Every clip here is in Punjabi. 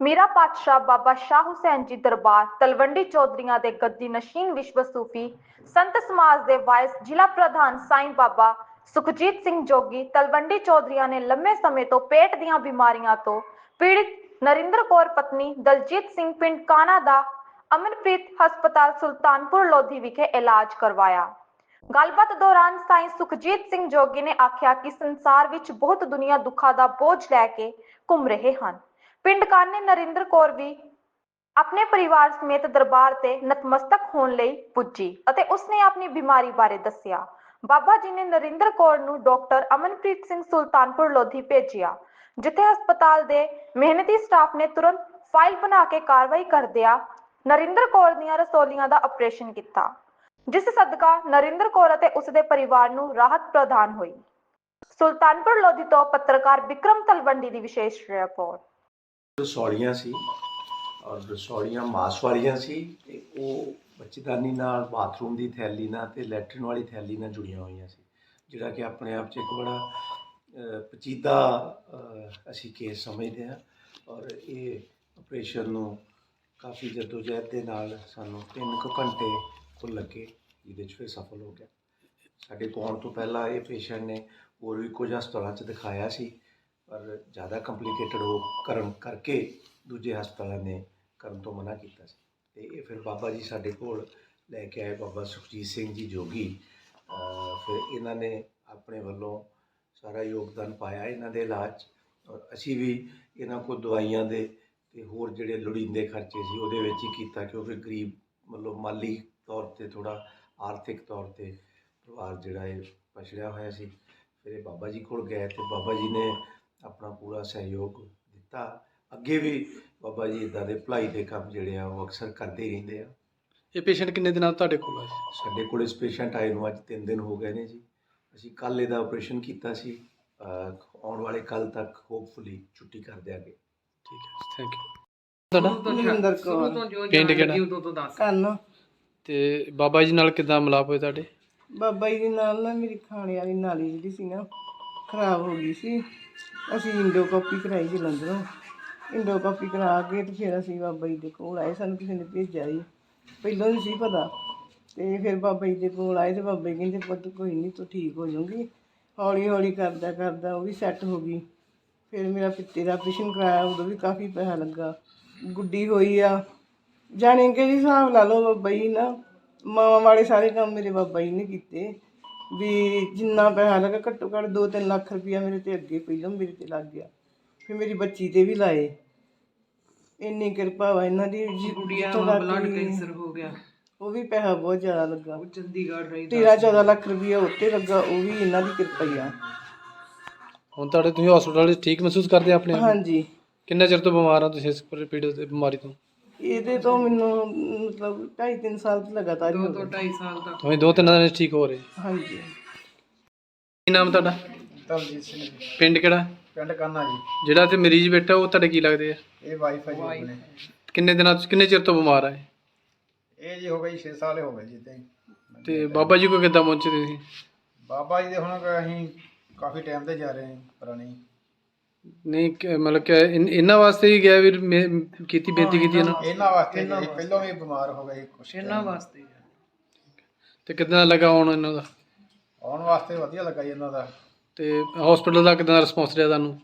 ਮੀਰਾ ਪਾਤਸ਼ਾਹ ਬਾਬਾ ਸ਼ਾਹ ਹੁਸੈਨ ਜੀ ਦਰਬਾਰ ਤਲਵੰਡੀ ਚੌਧਰੀਆਂ ਦੇ ਗੱਦੀ ਨਸ਼ੀਨ ਵਿਸ਼ਵ ਸੂਫੀ ਸੰਤ ਸਮਾਜ ਦੇ ਵਾਇਸ ਜ਼ਿਲ੍ਹਾ ਪ੍ਰਧਾਨ ਸਾਈਂ ਬਾਬਾ ਸੁਖਜੀਤ ਸਿੰਘ ਜੋਗੀ ਤਲਵੰਡੀ ਚੌਧਰੀਆਂ ਨੇ ਲੰਮੇ ਸਮੇਂ ਤੋਂ ਪੇਟ ਦੀਆਂ ਬਿਮਾਰੀਆਂ ਤੋਂ ਪੀੜਿਤ ਨਰਿੰਦਰ ਕੌਰ ਪਤਨੀ ਦਲਜੀਤ ਸਿੰਘ ਪਿੰਡ ਕਾਨਾ ਦਾ ਅਮਨਪ੍ਰੀਤ ਹਸਪਤਾਲ ਸੁਲਤਾਨਪੁਰ ਲੋਧੀ ਵਿਖੇ ਇਲਾਜ ਕਰਵਾਇਆ। ਗੱਲਬਾਤ ਦੌਰਾਨ ਸਾਈਂ ਸੁਖਜੀਤ ਸਿੰਘ ਜੋਗੀ ਨੇ ਆਖਿਆ ਕਿ ਸੰਸਾਰ ਵਿੱਚ ਬਹੁਤ ਦੁਨੀਆ ਦੁੱਖਾਂ ਦਾ ਬੋਝ ਲੈ ਕੇ ਘੁੰਮ ਰਹੇ ਹਨ। ਪਿੰਡ ਕਾਨੇ ਨਰਿੰਦਰ ਕੌਰ ਵੀ ਆਪਣੇ ਪਰਿਵਾਰ ਸਮੇਤ ਦਰਬਾਰ ਤੇ ਨਤਮਸਤਕ ਹੋਣ ਲਈ ਪੁੱਜੀ ਅਤੇ ਉਸਨੇ ਆਪਣੀ ਬਿਮਾਰੀ ਬਾਰੇ ਦੱਸਿਆ। ਬਾਬਾ ਜੀ ਨੇ ਨਰਿੰਦਰ ਕੌਰ ਨੂੰ ਡਾਕਟਰ ਅਮਨਪ੍ਰੀਤ ਸਿੰਘ ਸੁਲਤਾਨਪੁਰ ਲੋਧੀ ਭੇਜਿਆ, ਜਿੱਥੇ ਹਸਪਤਾਲ ਦੇ ਮਿਹਨਤੀ ਸਟਾਫ ਨੇ ਤੁਰੰਤ ਫਾਈਲ ਬਣਾ ਕੇ ਕਾਰਵਾਈ ਕਰਦਿਆਂ ਨਰਿੰਦਰ ਕੌਰ ਦੀਆਂ ਰਸੋਲੀਆਂ ਦਾ ਆਪਰੇਸ਼ਨ ਕੀਤਾ, ਜਿਸ ਸਦਕਾ ਨਰਿੰਦਰ ਕੌਰ ਅਤੇ ਉਸਦੇ ਪਰਿਵਾਰ ਨੂੰ ਰਾਹਤ ਪ੍ਰਦਾਨ ਹੋਈ। ਸੁਲਤਾਨਪੁਰ ਲੋਧੀ ਤੋਂ ਪੱਤਰਕਾਰ ਵਿਕਰਮ ਤਲਵੰਡੀ ਦੀ ਵਿਸ਼ੇਸ਼ ਰਿਪੋਰਟ। ਰਸੌਲੀਆਂ ਸੀ ਔਰ ਰਸੌਲੀਆਂ ਮਾਸ ਵਾਲੀਆਂ ਸੀ ਤੇ ਉਹ ਬੱਚੇਦਾਨੀ ਨਾਲ, ਬਾਥਰੂਮ ਦੀ ਥੈਲੀ ਨਾਲ ਤੇ ਲੈਟਰਨ ਵਾਲੀ ਥੈਲੀ ਨਾਲ ਜੁੜੀਆਂ ਹੋਈਆਂ ਸੀ, ਜਿਹੜਾ ਕਿ ਆਪਣੇ ਆਪ 'ਚ ਇੱਕ ਬੜਾ ਪਚੀਦਾ ਅਸੀਂ ਕੇਸ ਸਮਝਦੇ ਹਾਂ ਔਰ ਇਹ ਆਪਰੇਸ਼ਨ ਨੂੰ ਕਾਫੀ ਜਦੋਜਹਿਦ ਦੇ ਨਾਲ ਸਾਨੂੰ 3 ਕੁ ਘੰਟੇ ਕੋਲ ਲੱਗੇ, ਜਿਹਦੇ 'ਚ ਫਿਰ ਸਫਲ ਹੋ ਗਿਆ। ਸਾਡੇ ਕੋਲ ਆਉਣ ਤੋਂ ਪਹਿਲਾਂ ਇਹ ਪੇਸ਼ੈਂਟ ਨੇ ਹੋਰ ਵੀ ਕੁਝ ਹਸਪਤਾਲਾਂ 'ਚ ਦਿਖਾਇਆ ਸੀ ਪਰ ਜ਼ਿਆਦਾ ਕੰਪਲਿਕੇਟਡ ਹੋ ਕਰਨ ਕਰਕੇ ਦੂਜੇ ਹਸਪਤਾਲਾਂ ਨੇ ਕਰਨ ਤੋਂ ਮਨਾ ਕੀਤਾ ਸੀ। ਤੇ ਇਹ ਫਿਰ ਬਾਬਾ ਜੀ ਸਾਡੇ ਕੋਲ ਲੈ ਕੇ ਆਏ, ਬਾਬਾ ਸੁਖਜੀਤ ਸਿੰਘ ਜੀ ਜੋਗੀ। ਫਿਰ ਇਹਨਾਂ ਨੇ ਆਪਣੇ ਵੱਲੋਂ ਸਾਰਾ ਯੋਗਦਾਨ ਪਾਇਆ ਇਹਨਾਂ ਦੇ ਇਲਾਜ। 'ਚ ਔਰ ਅਸੀਂ ਵੀ ਇਹਨਾਂ ਕੋਲ ਦਵਾਈਆਂ ਦੇ ਤੇ ਹੋਰ ਜਿਹੜੇ ਲੋੜੀਂਦੇ ਖਰਚੇ ਸੀ ਉਹਦੇ ਵਿੱਚ ਹੀ ਕੀਤਾ ਕਿਉਂਕਿ ਗਰੀਬ ਮਤਲਬ ਮਾਲੀ ਤੌਰ ਤੇ ਥੋੜਾ ਆਰਥਿਕ ਤੌਰ ਤੇ ਪਰਿਵਾਰ ਜਿਹੜਾ ਇਹ ਪਛੜਿਆ ਹੋਇਆ ਸੀ। ਫਿਰ ਇਹ ਬਾਬਾ ਜੀ ਕੋਲ ਗਏ ਤੇ ਬਾਬਾ ਜੀ ਨੇ ਆਪਣਾ ਪੂਰਾ ਸਹਿਯੋਗ ਦਿੱਤਾ। ਅੱਗੇ ਵੀ ਬਾਬਾ ਜੀ ਇਦਾਂ ਦੇ ਭਲਾਈ ਦੇ ਕੰਮ ਜਿਹੜੇ ਆ ਉਹ ਅਕਸਰ ਕਰਦੇ ਰਹਿੰਦੇ ਆ। ਇਹ ਪੇਸ਼ੈਂਟ ਕਿੰਨੇ ਦਿਨਾਂ ਤੋਂ ਤੁਹਾਡੇ ਕੋਲ ਆ? ਸਾਡੇ ਕੋਲ ਇਸ ਪੇਸ਼ੈਂਟ ਆਏ ਨੂੰ ਅੱਜ 3 ਦਿਨ ਹੋ ਗਏ ਨੇ ਜੀ। ਅਸੀਂ ਕੱਲ ਇਹਦਾ ਆਪਰੇਸ਼ਨ ਕੀਤਾ ਸੀ। ਆਉਣ ਵਾਲੇ ਕੱਲ ਤੱਕ ਹੋਪਫੁਲੀ ਛੁੱਟੀ ਕਰ ਦਿਆਂਗੇ। ਠੀਕ ਹੈ ਥੈਂਕ ਯੂ ਤੁਹਾਡਾ? ਮਹਿੰਦਰ ਕੌਰ। ਪਿੰਡ ਕਿਹੜਾ? ਕੰਨ ਤੇ ਬਾਬਾ ਜੀ ਨਾਲ ਕਿਦਾਂ ਮਿਲਾਪ ਹੋਏ ਤੁਹਾਡੇ? ਬਾਬਾ ਜੀ ਦੇ ਨਾਲ ਨਾ ਮੇਰੀ ਖਾਣੇ ਵਾਲੀ ਨਾਲੀ ਜਿਹੜੀ ਸੀ ਨਾ ਖਰਾਬ ਹੋ ਗਈ ਸੀ। ਅਸੀਂ ਇੰਡੋ ਕਾਪੀ ਕਰਾਈ ਜਲੰਧਰੋਂ ਇੰਡੋ ਕਾਪੀ ਕਰਾ ਕੇ ਤੇ ਫਿਰ ਅਸੀਂ ਬਾਬਾ ਜੀ ਦੇ ਕੋਲ ਆਏ। ਸਾਨੂੰ ਕਿਸੇ ਨੇ ਭੇਜਿਆ ਜੀ ਪਹਿਲਾਂ ਨਹੀਂ ਸੀ ਪਤਾ। ਤੇ ਫਿਰ ਬਾਬਾ ਜੀ ਦੇ ਕੋਲ ਆਏ ਤੇ ਬਾਬਾ ਜੀ ਕਹਿੰਦੇ, ਪੁੱਤ ਕੋਈ ਨਹੀਂ ਤੂੰ ਠੀਕ ਹੋ ਜਾਊਗੀ। ਹੌਲੀ ਹੌਲੀ ਕਰਦਾ ਕਰਦਾ ਉਹ ਵੀ ਸੈੱਟ ਹੋ ਗਈ। ਫਿਰ ਮੇਰਾ ਪਿੱਤੇ ਦਾ ਆਪਰੇਸ਼ਨ ਕਰਾਇਆ, ਉਦੋਂ ਵੀ ਕਾਫੀ ਪੈਸਾ ਲੱਗਾ। ਗੁੱਡੀ ਹੋਈ ਆ। ਜਾਣੇ ਕਿ ਜੀ ਹਿਸਾਬ ਲਾ ਲਓ ਬਾਬਾ ਜੀ ਨਾ, ਮਾਵਾਂ ਵਾਲੇ ਸਾਰੇ ਕੰਮ ਮੇਰੇ ਬਾਬਾ ਜੀ ਨੇ ਕੀਤੇ। ਵੀ ਜਿੰਨਾ ਪੈਸਾ ਲੱਗਾ ਘੱਟੋ ਘੱਟ 2-3 ਲੱਖ ਰੁਪਇਆ ਮੇਰੇ ਤੇ ਅੱਗੇ ਪਹਿਲਾਂ ਮੇਰੇ ਤੇ ਲੱਗ ਗਿਆ। ਫਿਰ ਮੇਰੀ ਬੱਚੀ ਤੇ ਵੀ ਲਾਏ। ਇੰਨੀ ਕਿਰਪਾ ਵਾ ਇਹਨਾਂ ਦੀ ਜੀ ਗੁੜੀਆ ਜਿੱਥੋਂ ਨੂੰ ਤੱਕ ਬਲੱਡ ਵੀ ਕੈਂਸਰ ਹੋ ਗਿਆ। ਉਹ ਵੀ ਪੈਸਾ ਬਹੁਤ ਜ਼ਿਆਦਾ ਲੱਗਾ। ਉਹ ਚੰਡੀਗੜ੍ਹ ਰਹੀ 13-14 ਲੱਖ ਰੁਪਇਆ ਉੱਤੇ ਲੱਗਾ ਉਹ ਵੀ ਇਹਨਾਂ ਦੀ ਕਿਰਪਾ ਹੀ ਆ। ਹੁਣ ਤੁਹਾਡੇ ਤੁਸੀਂ ਹਸਪਤਾਲ ਵਿੱਚ ਠੀਕ ਮਹਿਸੂਸ ਕਰਦੇ ਆ ਆਪਣੇ ਆਪ ਨੂੰ? ਹਾਂਜੀ। ਕਿੰਨੇ ਚਿਰ ਤੋਂ ਬਿਮਾਰ ਆ ਤੁਸੀਂ ਇਸ ਪੀੜ ਦੀ ਬਿਮਾਰੀ ਤੋਂ? ਇਹਦੇ ਤੋਂ ਮੈਨੂੰ ਮਤਲਬ 2.5-3 ਸਾਲ ਤੋਂ ਲਗਾਤਾਰ ਹੀ ਹੋ ਤੋਂ ਗਿਆ 2.5 ਸਾਲ ਤੱਕ। ਤੁਸੀਂ ਦੋ ਤਿੰਨ ਦਿਨ 'ਚ ਠੀਕ ਹੋ ਰਹੇ? ਹਾਂਜੀ। ਕੀ ਨਾਮ ਤੁਹਾਡਾ? ਤਰਜੀਤ ਸਿੰਘ ਜੀ। ਪਿੰਡ ਕਿਹੜਾ? ਪਿੰਡ ਕਾਨਾ ਜੀ। ਜਿਹੜਾ ਤੇ ਮਰੀਜ਼ ਬੈਠਾ ਉਹ ਤੁਹਾਡੇ ਕੀ ਲੱਗਦੇ ਆ? ਇਹ ਵਾਈਫਾਈ ਜੀ ਆਪਣੇ। ਕਿੰਨੇ ਦਿਨਾਂ ਤੋਂ ਕਿੰਨੇ ਚਿਰ ਤੋਂ ਬਿਮਾਰ ਆ ਇਹ? ਇਹ ਜੀ ਹੋ ਗਈ 6 ਸਾਲ ਹੋ ਗਏ ਜੀ ਤੇ ਤੇ ਬਾਬਾ ਜੀ ਕੋ ਕਿੱਦਾਂ ਪਹੁੰਚੇ ਤੁਸੀਂ? ਬਾਬਾ ਜੀ ਦੇ ਹੁਣ ਅਸੀਂ ਕਾਫੀ ਟਾਈਮ ਤੇ ਜਾ ਰਹੇ ਹਾਂ ਪੁਰਾਣੀ ਨਹੀਂ ਕਿ- ਮਤਲਬ ਕਿ ਇਨ- ਇਹਨਾਂ ਵਾਸਤੇ ਹੀ ਗਿਆ ਵੀ ਮੈਂ- ਕੀਤੀ ਬੇਨਤੀ ਕੀਤੀ ਇਹਨਾਂ ਇਹਨਾਂ ਵਾਸਤੇ ਜੀ ਪਹਿਲਾਂ ਵੀ ਬਿਮਾਰ ਹੋ ਗਏ ਕੁਛ। ਇਹਨਾਂ ਵਾਸਤੇ ਹੀ ਆ। ਤੇ ਕਿਦਾਂ ਲੱਗਾ ਹੁਣ ਇਹਨਾਂ ਦਾ? ਆਉਣ ਵਾਸਤੇ ਵਧੀਆ ਲੱਗਾ ਜੀ ਇਹਨਾਂ ਦਾ। ਤੇ ਹਸਪੀਟਲ ਦਾ ਕਿਦਾਂ ਰਿਸਪੌਂਸ ਰਿਹਾ ਤੁਹਾਨੂੰ?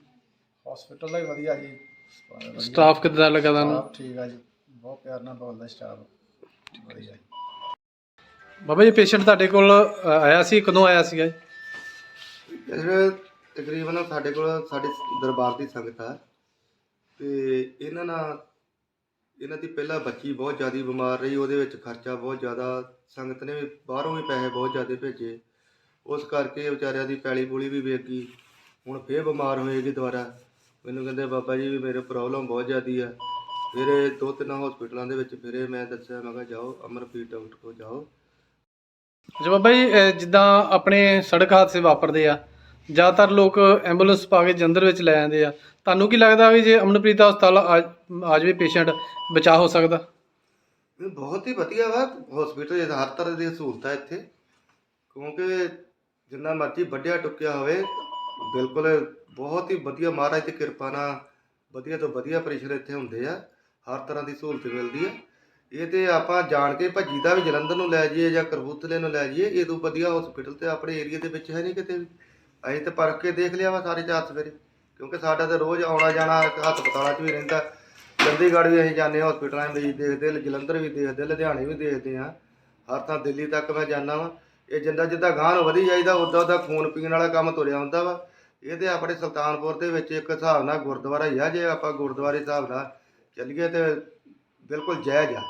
ਹਸਪੀਟਲ ਦਾ ਹੀ ਵਧੀਆ ਜੀ। ਵਧੀਆ। ਸਟਾਫ ਕਿਦਾਂ ਲੱਗਾ ਤੁਹਾਨੂੰ? ਸਟਾਫ ਠੀਕ ਆ ਜੀ। ਬਹੁਤ ਪਿਆਰ ਨਾਲ ਬੋਲਦਾ ਸਟਾਫ ਵਧੀਆ ਜੀ। ਬਾਬਾ ਜੀ ਪੇਸ਼ੈਂਟ ਤੁਹਾਡੇ ਕੋਲ ਅ, ਆਇਆ ਸੀ? ਕਦੋਂ ਆਇਆ ਸੀਗਾ ਜੀ? ਤਕਰੀਬਨ ਸਾਡੇ ਕੋਲ ਸਾਡੇ ਦਰਬਾਰ ਦੀ ਸੰਗਤ ਆ। ਤੇ ਇਹਨਾਂ ਨਾਲ ਇਹਨਾਂ ਦੀ ਪਹਿਲਾਂ ਬੱਚੀ ਬਹੁਤ ਜ਼ਿਆਦਾ ਬਿਮਾਰ ਰਹੀ ਉਹਦੇ ਵਿੱਚ ਖਰਚਾ ਬਹੁਤ ਜ਼ਿਆਦਾ ਸੰਗਤ ਨੇ ਵੀ ਬਾਹਰੋਂ ਵੀ ਪੈਸੇ ਬਹੁਤ ਜ਼ਿਆਦਾ ਭੇਜੇ। ਉਸ ਕਰਕੇ ਵਿਚਾਰਿਆਂ ਦੀ ਪੈਲੀ ਪੂਲੀ ਵੀ ਵੇਚ ਗਈ। ਹੁਣ ਫੇਰ ਬਿਮਾਰ ਹੋਏਗੀ ਦੁਬਾਰਾ। ਮੈਨੂੰ ਕਹਿੰਦੇ ਬਾਬਾ ਜੀ ਵੀ ਮੇਰੇ ਪ੍ਰੋਬਲਮ ਬਹੁਤ ਜ਼ਿਆਦੀ ਆ। ਫਿਰ ਇਹ ਦੋ ਤਿੰਨ ਹਸਪੀਟਲਾਂ ਦੇ ਵਿੱਚ ਫਿਰੇ ਮੈਂ ਦੱਸਿਆ ਮੈਂ ਕਿਹਾ ਜਾਓ ਅਮਰਪ੍ਰੀਤ ਡਾਕਟਰ ਕੋਲ ਜਾਓ। ਜੀ ਬਾਬਾ ਜੀ ਅ, ਜਿੱਦਾਂ ਆਪਣੇ ਸੜਕ ਹਾਦਸੇ ਵਾਪਰਦੇ ਆ ਜ਼ਿਆਦਾਤਰ ਲੋਕ ਐਂਬੂਲੈਂਸ ਪਾ ਕੇ ਜੰਦਰ ਵਿੱਚ ਲੈ ਜਾਂਦੇ ਆ। ਤੁਹਾਨੂੰ ਕੀ ਲੱਗਦਾ ਵੀ ਜੇ ਅਮਨਪ੍ਰੀਤ ਹਸਪਤਾਲ ਆ ਆ ਜਾਵੇ ਪੇਸ਼ੈਂਟ ਬਚਾਅ ਹੋ ਸਕਦਾ? ਇਹ ਬਹੁਤ ਹੀ ਵਧੀਆ ਵਾ। ਹਸਪੀਟਲ ਹਰ ਤਰ੍ਹਾਂ ਦੀ ਸਹੂਲਤਾਂ ਇੱਥੇ। ਕਿਉਂਕਿ ਜਿੰਨਾ ਮਰਜ਼ੀ ਵੱਡਿਆ ਟੁੱਕਿਆ ਹੋਵੇ, ਬਿਲਕੁਲ ਬਹੁਤ ਹੀ ਵਧੀਆ ਮਹਾਰਾਜ ਦੀ ਕਿਰਪਾ ਨਾਲ ਵਧੀਆ ਤੋਂ ਵਧੀਆ ਆਪਰੇਸ਼ਨ ਇੱਥੇ ਹੁੰਦੇ ਆ। ਹਰ ਤਰ੍ਹਾਂ ਦੀ ਸਹੂਲਤ ਮਿਲਦੀ ਹੈ ਇਹ ਤੇ ਆਪਾਂ ਜਾਣ ਕੇ ਭੱਜੀ ਦਾ ਵੀ ਜਲੰਧਰ ਨੂੰ ਲੈ ਜਾਈਏ ਜਾਂ ਕਰਬੂਤਲੇ ਨੂੰ ਲੈ ਜਾਈਏ, ਇਹ ਤੋਂ ਵਧੀਆ ਹਸਪੀਟਲ ਤੇ ਆਪਣੇ ਏਰੀਆ ਦੇ ਵਿੱਚ ਹੈ ਨਹੀਂ ਕਿਤੇ ਵੀ। ਅਸੀਂ ਤੇ ਪਰਖ ਕੇ ਦੇਖ ਲਿਆ ਵਾ ਸਾਰੇ ਚਾਰ ਸਵੇਰੇ ਕਿਉਂਕਿ ਸਾਡਾ ਤਾਂ ਰੋਜ਼ ਆਉਣਾ ਜਾਣਾ ਹਸਪਤਾਲਾਂ 'ਚ ਵੀ ਰਹਿੰਦਾ। ਚੰਡੀਗੜ੍ਹ ਵੀ ਅਸੀਂ ਜਾਂਦੇ ਹਾਂ ਹਸਪੀਟਲਾਂ 'ਚ ਮਰੀਜ਼ ਦੇਖਦੇ, ਜਲੰਧਰ ਵੀ ਦੇਖਦੇ, ਲੁਧਿਆਣੇ ਵੀ ਦੇਖਦੇ ਹਾਂ। ਹਰ ਥਾਂ ਦਿੱਲੀ ਤੱਕ ਮੈਂ ਜਾਂਦਾ ਵਾਂ। ਇਹ ਜਿੰਦਾ ਜਿੱਦਾਂ ਗਾਂਹ ਨੂੰ ਵਧੀ ਜਾਈਦਾ, ਉਦਾਂ ਉਦਾਂ ਖੂਨ ਪੀਣ ਵਾਲਾ ਕੰਮ ਤੁਰਿਆ ਹੁੰਦਾ ਵਾ। ਇਹ ਤੇ ਆਪਣੇ ਸੁਲਤਾਨਪੁਰ ਦੇ ਵਿੱਚ ਇੱਕ ਹਿਸਾਬ ਨਾਲ ਗੁਰਦੁਆਰਾ ਹੀ ਆ, ਜੇ ਆਪਾਂ ਗੁਰਦੁਆਰੇ ਹਿਸਾਬ ਨਾਲ ਚੱਲੀਏ ਤੇ ਬਿਲਕੁਲ ਜਾਇਜ਼ ਆ।